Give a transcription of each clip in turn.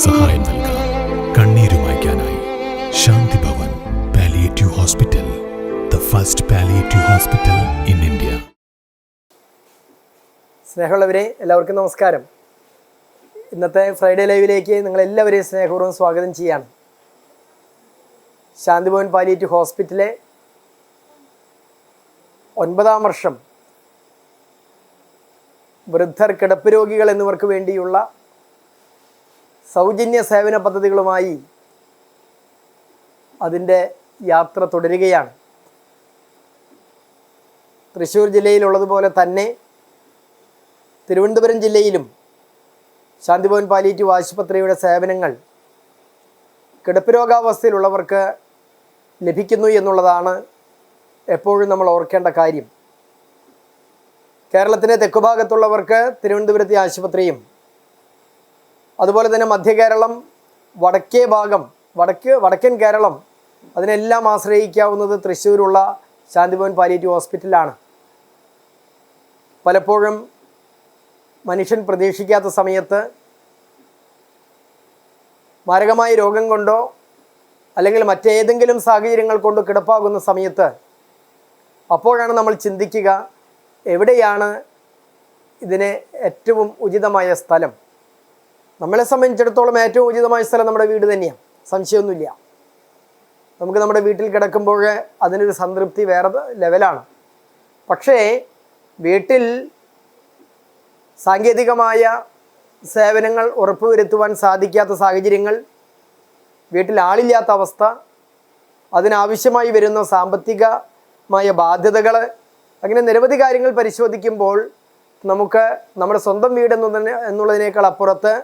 സഹായം നൽകാം. കണ്ണീരുമായ്ക്കാനായി Shanti Bhavan palliative hospital the first palliative hospital in India സ്നേഹമുള്ളവരെ എല്ലാവർക്കും നമസ്കാരം. ഇന്നത്തെ ഫ്രൈഡേ ലൈവിലേക്ക് നിങ്ങളെല്ലാവരെയും സ്നേഹപൂർവം സ്വാഗതം ചെയ്യാണ്. ശാന്തിഭവൻ പാലിയേറ്റീവ് ഹോസ്പിറ്റലിലെ ഒൻപതാം വർഷം വൃദ്ധർ കിടപ്പ് രോഗികൾ എന്നിവർക്ക് വേണ്ടിയുള്ള സൗജന്യ സേവന പദ്ധതികളുമായി അതിന്റെ യാത്ര തുടരുകയാണ്. തൃശ്ശൂർ ജില്ലയിലുള്ളതുപോലെ തന്നെ തിരുവനന്തപുരം ജില്ലയിലും ശാന്തിഭവൻ പാലിയേറ്റീവ് ആശുപത്രിയുടെ സേവനങ്ങൾ കിടപ്പ് രോഗാവസ്ഥയിലുള്ളവർക്ക് ലഭിക്കുന്നു എന്നുള്ളതാണ് എപ്പോഴും നമ്മൾ ഓർക്കേണ്ട കാര്യം. കേരളത്തിന്റെ തെക്കുഭാഗത്തുള്ളവർക്ക് തിരുവനന്തപുരത്തെ ആശുപത്രിയും അതുപോലെ തന്നെ മധ്യ കേരളം വടക്കേ ഭാഗം വടക്ക് വടക്കൻ കേരളം അതിനെല്ലാം ആശ്രയിക്കാവുന്നത് തൃശ്ശൂരുള്ള ശാന്തിഭവൻ പാലിയേറ്റീവ് ഹോസ്പിറ്റലാണ് പലപ്പോഴും മനുഷ്യൻ പ്രതീക്ഷിക്കാത്ത സമയത്ത് മാരകമായ രോഗം കൊണ്ടോ അല്ലെങ്കിൽ മറ്റേതെങ്കിലും സാഹചര്യങ്ങൾ കൊണ്ടോ കിടപ്പാകുന്ന സമയത്ത് അപ്പോഴാണ് നമ്മൾ ചിന്തിക്കുക എവിടെയാണ് ഇതിന് ഏറ്റവും ഉചിതമായ സ്ഥലം? നമ്മളെ സംബന്ധിച്ചിടത്തോളം ഏറ്റവും ഉചിതമായ സ്ഥലം നമ്മുടെ വീട് തന്നെയാണ് സംശയമൊന്നുമില്ല. നമുക്ക് നമ്മുടെ വീട്ടിൽ കിടക്കുമ്പോൾ അതിനൊരു സംതൃപ്തി വേറെ ലെവലാണ് പക്ഷേ വീട്ടിൽ സാങ്കേതികമായ സേവനങ്ങൾ ഉറപ്പുവരുത്തുവാൻ സാധിക്കാത്ത സാഹചര്യങ്ങൾ വീട്ടിൽ ആളില്ലാത്ത അവസ്ഥ അതിനാവശ്യമായി വരുന്ന സാമ്പത്തികമായ ബാധ്യതകൾ അങ്ങനെ നിരവധി കാര്യങ്ങൾ പരിശോധിക്കുമ്പോൾ നമുക്ക് നമ്മുടെ സ്വന്തം വീട് തന്നെ എന്നുള്ളതിനേക്കാൾ അപ്പുറത്ത്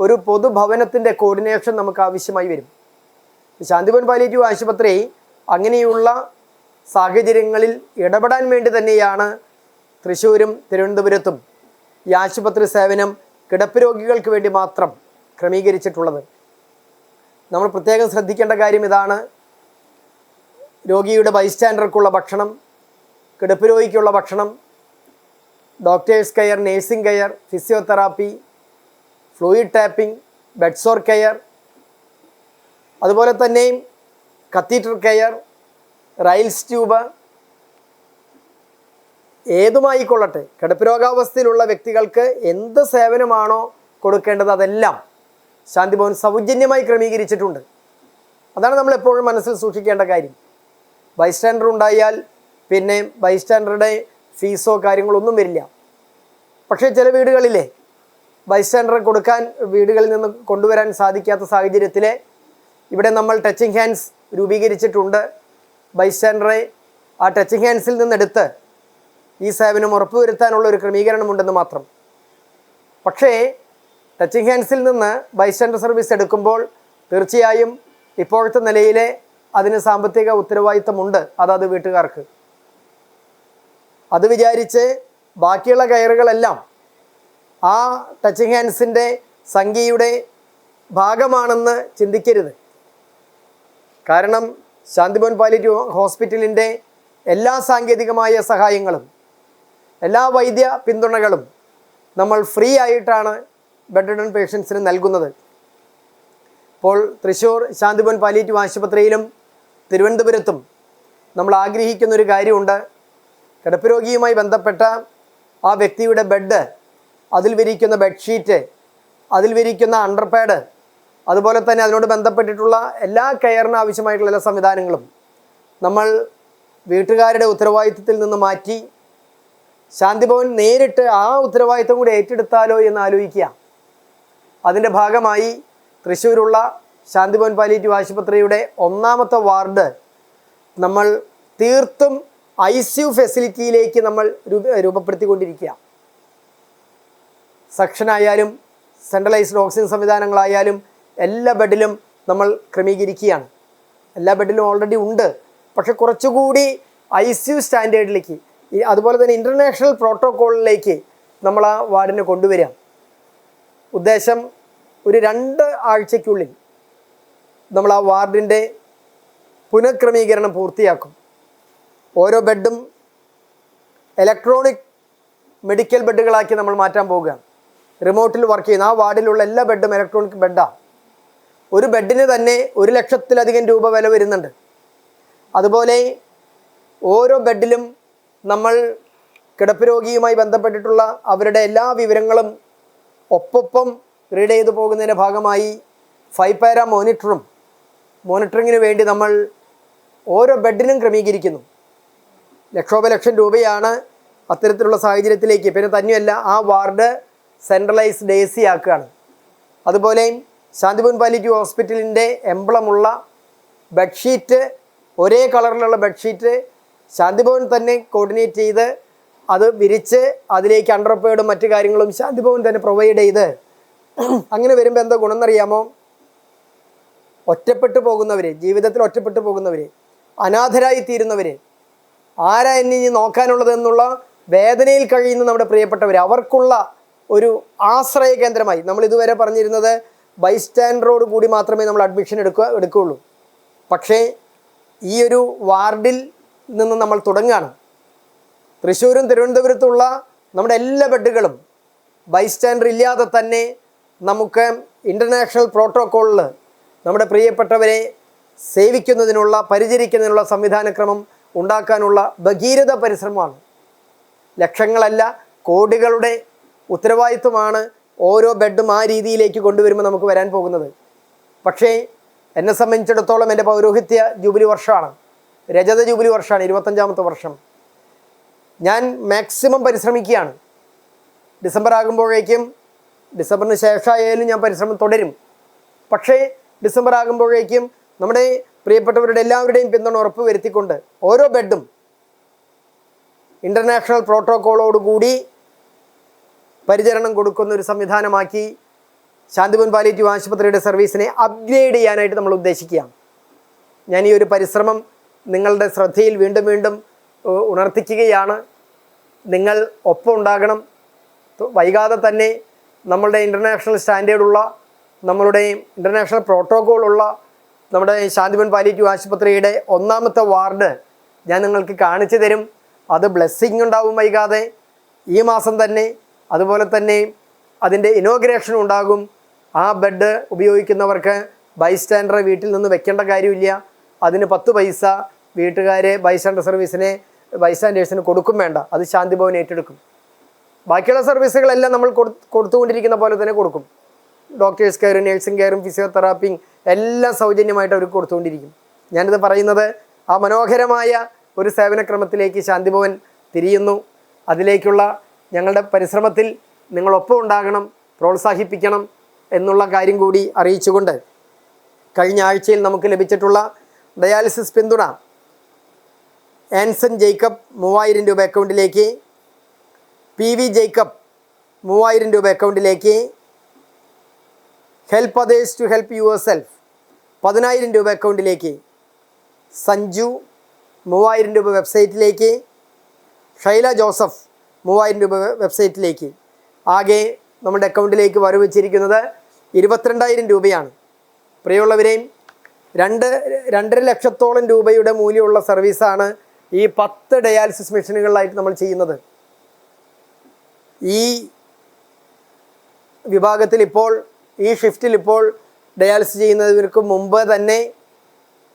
ഒരു പൊതുഭവനത്തിന്റെ കോർഡിനേഷൻ നമുക്ക് ആവശ്യമായി വരും. ശാന്തിപൻ പാലിയേറ്റീവ് ആശുപത്രി അങ്ങനെയുള്ള സാഹചര്യങ്ങളിൽ ഇടപെടാൻ വേണ്ടി തന്നെയാണ് തൃശ്ശൂരും തിരുവനന്തപുരത്തും ഈ ആശുപത്രി സേവനം കിടപ്പ് രോഗികൾക്ക് വേണ്ടി മാത്രം ക്രമീകരിച്ചിട്ടുള്ളത്. നമ്മൾ പ്രത്യേകം ശ്രദ്ധിക്കേണ്ട കാര്യം ഇതാണ്. രോഗിയുടെ ബൈസ്റ്റാൻഡർക്കുള്ള ഭക്ഷണം കിടപ്പ് രോഗിക്കുള്ള ഭക്ഷണം doctors care nursing care physiotherapy fluid tapping bedsore care അതുപോലെ തന്നെയും കത്തീറ്റർ കെയർ റൈൽസ് ട്യൂബ് ഏതുമായിക്കൊള്ളട്ടെ കിടപ്പ് രോഗാവസ്ഥയിലുള്ള വ്യക്തികൾക്ക് എന്ത് സേവനമാണോ കൊടുക്കേണ്ടത് അതെല്ലാം ശാന്തിഭവൻ സൗജന്യമായി ക്രമീകരിച്ചിട്ടുണ്ട്. അതാണ് നമ്മൾ എപ്പോഴും മനസ്സിൽ സൂക്ഷിക്കേണ്ട കാര്യം. ബൈസ്റ്റാൻഡർ ഉണ്ടായാൽ പിന്നെ ബൈസ്റ്റാൻഡറുടെ ഫീസോ കാര്യങ്ങളൊന്നും വരില്ല. പക്ഷേ ചില വീടുകളിലെ ബൈസ്റ്റാൻഡർ കൊടുക്കാൻ വീടുകളിൽ നിന്ന് കൊണ്ടുവരാൻ സാധിക്കാത്ത സാഹചര്യത്തിൽ ഇവിടെ നമ്മൾ ടച്ചിങ് ഹാൻഡ്സ് രൂപീകരിച്ചിട്ടുണ്ട്. ബൈസ്റ്റാൻഡറെ ആ ടച്ചിങ് ഹാൻഡ്സിൽ നിന്നെടുത്ത് ഈ സേവനം ഉറപ്പുവരുത്താനുള്ള ഒരു ക്രമീകരണമുണ്ടെന്ന് മാത്രം. പക്ഷേ ടച്ചിങ് ഹാൻഡ്സിൽ നിന്ന് ബൈസ്റ്റാൻഡർ സർവീസ് എടുക്കുമ്പോൾ തീർച്ചയായും ഇപ്പോഴത്തെ നിലയിലെ അതിന് സാമ്പത്തിക ഉത്തരവാദിത്തമുണ്ട്. അതാത് വീട്ടുകാർക്ക്. അത് വിചാരിച്ച് ബാക്കിയുള്ള കയറുകളെല്ലാം ആ ടച്ചിങ് ഹാൻഡ്സിന്റെ സംഖ്യയുടെ ഭാഗമാണെന്ന് ചിന്തിക്കരുത്. കാരണം ശാന്തിഭവൻ പാലിറ്റീവ് ഹോസ്പിറ്റലിന്റെ എല്ലാ സാങ്കേതികമായ സഹായങ്ങളും എല്ലാ വൈദ്യ പിന്തുണകളും നമ്മൾ ഫ്രീ ആയിട്ടാണ് ബെഡ് റിഡൺ പേഷ്യൻസിന് നൽകുന്നത്. ഇപ്പോൾ തൃശ്ശൂർ ശാന്തിഭവൻ പാലിയേറ്റീവ് ആശുപത്രിയിലും തിരുവനന്തപുരത്തും നമ്മൾ ആഗ്രഹിക്കുന്നൊരു കാര്യമുണ്ട്. കിടപ്പ് രോഗിയുമായി ബന്ധപ്പെട്ട ആ വ്യക്തിയുടെ ബെഡ് അതിൽ വിരിക്കുന്ന ബെഡ്ഷീറ്റ് അതിൽ വിരിക്കുന്ന അണ്ടർപാഡ് അതുപോലെ തന്നെ അതിനോട് ബന്ധപ്പെട്ടിട്ടുള്ള എല്ലാ കെയറിനും ആവശ്യമായിട്ടുള്ള എല്ലാ സംവിധാനങ്ങളും നമ്മൾ വീട്ടുകാരുടെ ഉത്തരവാദിത്വത്തിൽ നിന്ന് മാറ്റി ശാന്തിഭവൻ നേരിട്ട് ആ ഉത്തരവാദിത്വം കൂടി ഏറ്റെടുത്താലോ എന്ന് ആലോചിക്കുക. അതിന്റെ ഭാഗമായി തൃശ്ശൂരുള്ള ശാന്തിഭവൻ പാലിയേറ്റീവ് ആശുപത്രിയുടെ ഒന്നാമത്തെ വാർഡ് നമ്മൾ തീർത്തും ഐ സി യു ഫെസിലിറ്റിയിലേക്ക് നമ്മൾ രൂപ രൂപപ്പെടുത്തിക്കൊണ്ടിരിക്കുക. സെക്ഷനായാലും സെൻട്രലൈസ്ഡ് ഓക്സിജൻ സംവിധാനങ്ങളായാലും എല്ലാ ബെഡിലും നമ്മൾ ക്രമീകരിക്കുകയാണ്. എല്ലാ ബെഡിലും ഓൾറെഡി ഉണ്ട്. പക്ഷെ കുറച്ചുകൂടി ഐ സി യു സ്റ്റാൻഡേർഡിലേക്ക് അതുപോലെ തന്നെ ഇന്റർനാഷണൽ പ്രോട്ടോക്കോളിലേക്ക് നമ്മൾ ആ വാർഡിനെ കൊണ്ടുവരിക. ഉദ്ദേശം ഒരു രണ്ട് ആഴ്ചയ്ക്കുള്ളിൽ നമ്മൾ ആ വാർഡിന്റെ പുനഃക്രമീകരണം പൂർത്തിയാക്കും. ഓരോ ബെഡും ഇലക്ട്രോണിക് മെഡിക്കൽ ബെഡുകളാക്കി നമ്മൾ മാറ്റാൻ പോവുകയാണ്. റിമോട്ടിൽ വർക്ക് ചെയ്യുന്ന. ആ വാർഡിലുള്ള എല്ലാ ബെഡും ഇലക്ട്രോണിക് ബെഡാണ് ഒരു ബെഡിന് തന്നെ ഒരു ലക്ഷത്തിലധികം രൂപ വില വരുന്നുണ്ട്. അതുപോലെ ഓരോ ബെഡിലും നമ്മൾ കിടപ്പ് രോഗിയുമായി ബന്ധപ്പെട്ടിട്ടുള്ള അവരുടെ എല്ലാ വിവരങ്ങളും ഒപ്പൊപ്പം റീഡ് ചെയ്തു പോകുന്നതിന്റെ ഭാഗമായി ഫൈവ് മോണിറ്ററും മോണിറ്ററിങ്ങിന് വേണ്ടി നമ്മൾ ഓരോ ബെഡിനും ക്രമീകരിക്കുന്നു. ലക്ഷോപലക്ഷം രൂപയാണ് അത്തരത്തിലുള്ള സാഹചര്യത്തിലേക്ക്. പിന്നെ തന്നെയല്ല ആ വാർഡ് സെൻട്രലൈസ്ഡ് എ സി ആക്കുകയാണ്. അതുപോലെ ശാന്തിപൂൻ പാലിറ്റി ഹോസ്പിറ്റലിന്റെ എംബ്ലമുള്ള ബെഡ്ഷീറ്റ് ഒരേ കളറിലുള്ള ബെഡ്ഷീറ്റ് ശാന്തിഭവൻ തന്നെ കോർഡിനേറ്റ് ചെയ്ത് അത് വിരിച്ച് അതിലേക്ക് അണ്ടർപേർഡും മറ്റു കാര്യങ്ങളും ശാന്തിഭവൻ തന്നെ പ്രൊവൈഡ് ചെയ്ത്. അങ്ങനെ വരുമ്പോൾ എന്താ ഗുണം എന്നറിയാമോ ഒറ്റപ്പെട്ടു പോകുന്നവർ ജീവിതത്തിൽ ഒറ്റപ്പെട്ടു പോകുന്നവർ അനാഥരായി തീരുന്നവർ ആരാ എന്നെ ഇനി നോക്കാനുള്ളത് എന്നുള്ള വേദനയിൽ കഴിയുന്ന നമ്മുടെ പ്രിയപ്പെട്ടവർ അവർക്കുള്ള ഒരു ആശ്രയ കേന്ദ്രമായി. നമ്മൾ ഇതുവരെ പറഞ്ഞിരുന്നത് ബൈസ്റ്റാൻഡറോട് കൂടി മാത്രമേ നമ്മൾ അഡ്മിഷൻ എടുക്കുക എടുക്കുകയുള്ളൂ. പക്ഷേ ഈ ഒരു വാർഡിൽ നിന്ന് നമ്മൾ തുടങ്ങുകയാണ്. തൃശ്ശൂരും തിരുവനന്തപുരത്തുള്ള നമ്മുടെ എല്ലാ ബെഡുകളും ബൈസ്റ്റാൻഡർ ഇല്ലാതെ തന്നെ നമുക്ക് ഇന്റർനാഷണൽ പ്രോട്ടോക്കോളിൽ നമ്മുടെ പ്രിയപ്പെട്ടവരെ സേവിക്കുന്നതിനുള്ള പരിചരിക്കുന്നതിനുള്ള സംവിധാനക്രമം ഉണ്ടാക്കാനുള്ള ഭഗീരഥ പരിശ്രമമാണ്. ലക്ഷങ്ങളല്ല കോടികളുടെ ഉത്തരവാദിത്വമാണ് ഓരോ ബെഡും ആ രീതിയിലേക്ക് കൊണ്ടുവരുമ്പോൾ നമുക്ക് വരാൻ പോകുന്നത്. പക്ഷേ എന്നെ സംബന്ധിച്ചിടത്തോളം എന്റെ പൗരോഹിത്യ ജൂബിലി വർഷമാണ്. രജത ജൂബിലി വർഷമാണ് ഇരുപത്തഞ്ചാമത്തെ വർഷം. ഞാൻ മാക്സിമം പരിശ്രമിക്കുകയാണ്. ഡിസംബർ ആകുമ്പോഴേക്കും ഡിസംബറിന് ശേഷമായാലും ഞാൻ പരിശ്രമം തുടരും. പക്ഷേ ഡിസംബർ ആകുമ്പോഴേക്കും നമ്മുടെ പ്രിയപ്പെട്ടവരുടെ എല്ലാവരുടെയും പിന്തുണ ഉറപ്പ് വരുത്തിക്കൊണ്ട് ഓരോ ബെഡും ഇന്റർനാഷണൽ പ്രോട്ടോക്കോളോടുകൂടി പരിചരണം കൊടുക്കുന്ന ഒരു സംവിധാനമാക്കി ശാന്തിപുൻ പാലിറ്റീവ് ആശുപത്രിയുടെ സർവീസിനെ അപ്ഗ്രേഡ് ചെയ്യാനായിട്ട് നമ്മൾ ഉദ്ദേശിക്കുകയാണ്. ഞാൻ ഈ ഒരു പരിശ്രമം നിങ്ങളുടെ ശ്രദ്ധയിൽ വീണ്ടും വീണ്ടും ഉണർത്തിക്കുകയാണ്. നിങ്ങൾ ഒപ്പം ഉണ്ടാകണം. വൈകാതെ തന്നെ നമ്മളുടെ ഇന്റർനാഷണൽ സ്റ്റാൻഡേർഡുള്ള നമ്മളുടെ ഇന്റർനാഷണൽ പ്രോട്ടോക്കോളുള്ള നമ്മുടെ ശാന്തിപുൻ പാലിറ്റീവ് ആശുപത്രിയുടെ ഒന്നാമത്തെ വാർഡ് ഞാൻ നിങ്ങൾക്ക് കാണിച്ചു തരും. അത് ബ്ലെസ്സിങ് ഉണ്ടാവും വൈകാതെ. ഈ മാസം തന്നെ അതുപോലെ തന്നെ അതിന്റെ ഇനോഗ്രേഷൻ ഉണ്ടാകും. ആ ബെഡ് ഉപയോഗിക്കുന്നവർക്ക് ബൈസ്റ്റാൻഡറെ വീട്ടിൽ നിന്ന് വെക്കേണ്ട കാര്യമില്ല. അതിന് പത്ത് പൈസ വീട്ടുകാരെ ബൈസ്റ്റാൻഡർ സർവീസിനെ ബൈസ്റ്റാൻഡേഴ്സിന് കൊടുക്കും വേണ്ട. അത് ശാന്തിഭവൻ ഏറ്റെടുക്കും. ബാക്കിയുള്ള സർവീസുകളെല്ലാം നമ്മൾ കൊടു കൊടുത്തുകൊണ്ടിരിക്കുന്ന പോലെ തന്നെ കൊടുക്കും. ഡോക്ടേഴ്സ് കെയറും നേഴ്സിംഗ് കെയറും ഫിസിയോതെറാപ്പിയും എല്ലാം സൗജന്യമായിട്ട് അവർക്ക് കൊടുത്തുകൊണ്ടിരിക്കും. ഞാനിത് പറയുന്നത് ആ മനോഹരമായ ഒരു സേവനക്രമത്തിലേക്ക് ശാന്തിഭവൻ തിരിയുന്നു. അതിലേക്കുള്ള ഞങ്ങളുടെ പരിശ്രമത്തിൽ നിങ്ങളൊപ്പം ഉണ്ടാകണം പ്രോത്സാഹിപ്പിക്കണം എന്നുള്ള കാര്യം കൂടി അറിയിച്ചുകൊണ്ട് കഴിഞ്ഞ ആഴ്ചയിൽ നമുക്ക് ലഭിച്ചിട്ടുള്ള ഡയാലിസിസ് പിന്തുണ ആൻസൺ ജേക്കബ് മൂവായിരം രൂപ അക്കൗണ്ടിലേക്ക് പി വി ജേക്കബ് മൂവായിരം രൂപ അക്കൗണ്ടിലേക്ക് help others to help yourself പതിനായിരം രൂപ അക്കൗണ്ടിലേക്ക് സഞ്ജു മൂവായിരം രൂപ വെബ്സൈറ്റിലേക്ക് ഷൈല ജോസഫ് മൂവായിരം രൂപ വെബ്സൈറ്റിലേക്ക്. ആകെ നമ്മുടെ അക്കൗണ്ടിലേക്ക് വരവ് വെച്ചിരിക്കുന്നത് ഇരുപത്തിരണ്ടായിരം രൂപയാണ്. പ്രിയമുള്ളവരെയും രണ്ട് രണ്ടര ലക്ഷത്തോളം രൂപയുടെ മൂല്യമുള്ള സർവീസാണ് ഈ പത്ത് ഡയാലിസിസ് മെഷീനുകളിലായിട്ട് നമ്മൾ ചെയ്യുന്നത്. ഈ വിഭാഗത്തിൽ ഇപ്പോൾ ഈ ഷിഫ്റ്റിൽ ഇപ്പോൾ ഡയാലിസിസ് ചെയ്യുന്നവർക്ക് മുമ്പ് തന്നെ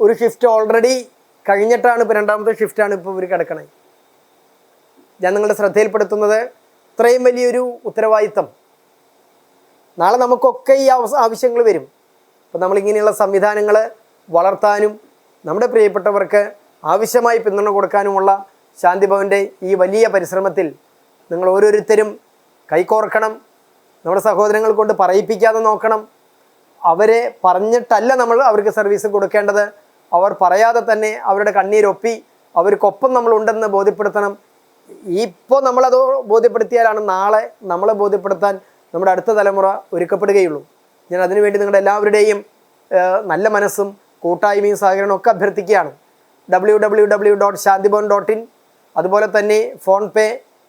ഒരു ഷിഫ്റ്റ് ഓൾറെഡി കഴിഞ്ഞിട്ടാണ് ഇപ്പോൾ രണ്ടാമത്തെ ഷിഫ്റ്റാണ് ഇപ്പോൾ ഇവർ കിടക്കണത് ഞാൻ നിങ്ങളുടെ ശ്രദ്ധയിൽപ്പെടുത്തുന്നത് ഇത്രയും വലിയൊരു ഉത്തരവാദിത്തം. നാളെ നമുക്കൊക്കെ ഈ ആവശ്യങ്ങൾ വരും. അപ്പോൾ നമ്മളിങ്ങനെയുള്ള സംവിധാനങ്ങൾ വളർത്താനും നമ്മുടെ പ്രിയപ്പെട്ടവർക്ക് ആവശ്യമായി പിന്തുണ കൊടുക്കാനുമുള്ള ശാന്തിഭവന്റെ ഈ വലിയ പരിശ്രമത്തിൽ നിങ്ങൾ ഓരോരുത്തരും കൈകോർക്കണം. നമ്മുടെ സഹോദരങ്ങൾ കൊണ്ട് പറയിപ്പിക്കാതെ നോക്കണം. അവരെ പറഞ്ഞിട്ടല്ല നമ്മൾ അവർക്ക് സർവീസ് കൊടുക്കേണ്ടത്. അവർ പറയാതെ തന്നെ അവരുടെ കണ്ണീരൊപ്പി അവർക്കൊപ്പം നമ്മളുണ്ടെന്ന് ബോധ്യപ്പെടുത്തണം. ഇപ്പോൾ നമ്മളത് ബോധ്യപ്പെടുത്തിയാലാണ് നാളെ നമ്മളെ ബോധ്യപ്പെടുത്താൻ നമ്മുടെ അടുത്ത തലമുറ ഒരുക്കപ്പെടുകയുള്ളൂ. ഞാൻ അതിനുവേണ്ടി നിങ്ങളുടെ എല്ലാവരുടെയും നല്ല മനസ്സും കൂട്ടായ്മയും സഹകരണവും ഒക്കെ അഭ്യർത്ഥിക്കുകയാണ്. W W W dot Shantibhavan dot in അതുപോലെ തന്നെ ഫോൺ പേ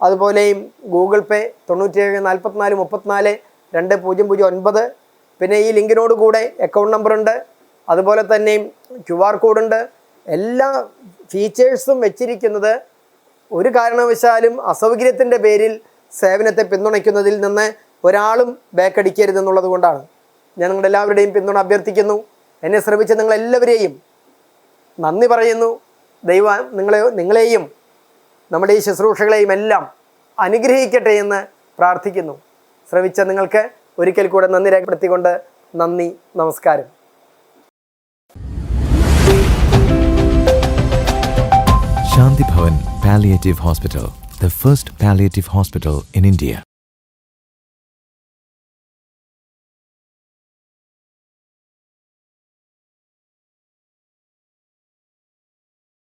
അതുപോലെയും ഗൂഗിൾ പേ തൊണ്ണൂറ്റിയേഴ് നാൽപ്പത്തിനാല് മുപ്പത്തിനാല് രണ്ട് പൂജ്യം പൂജ്യം ഒൻപത്. പിന്നെ ഈ ലിങ്കിനോട് കൂടെ അക്കൗണ്ട് നമ്പറുണ്ട് അതുപോലെ തന്നെ ക്യു ആർ കോഡുണ്ട് എല്ലാ ഫീച്ചേഴ്സും വെച്ചിരിക്കുന്നത് ഒരു കാരണവശാലും അസൗകര്യത്തിന്റെ പേരിൽ സേവനത്തെ പിന്തുണയ്ക്കുന്നതിൽ നിന്ന് ഒരാളും ബാക്കടിക്കരുതെന്നുള്ളത് കൊണ്ടാണ്. ഞാൻ നിങ്ങളുടെ എല്ലാവരുടെയും പിന്തുണ അഭ്യർത്ഥിക്കുന്നു. എന്നെ ശ്രമിച്ച നിങ്ങളെല്ലാവരെയും നന്ദി പറയുന്നു. ദൈവ നിങ്ങളെ നിങ്ങളെയും നമ്മുടെ ഈ ശുശ്രൂഷകളെയും എല്ലാം അനുഗ്രഹിക്കട്ടെ എന്ന് പ്രാർത്ഥിക്കുന്നു. ശ്രമിച്ച നിങ്ങൾക്ക് ഒരിക്കൽ കൂടെ നന്ദി രേഖപ്പെടുത്തിക്കൊണ്ട് നന്ദി നമസ്കാരം. ശാന്തി Bhavan Palliative Hospital, the first palliative hospital in India.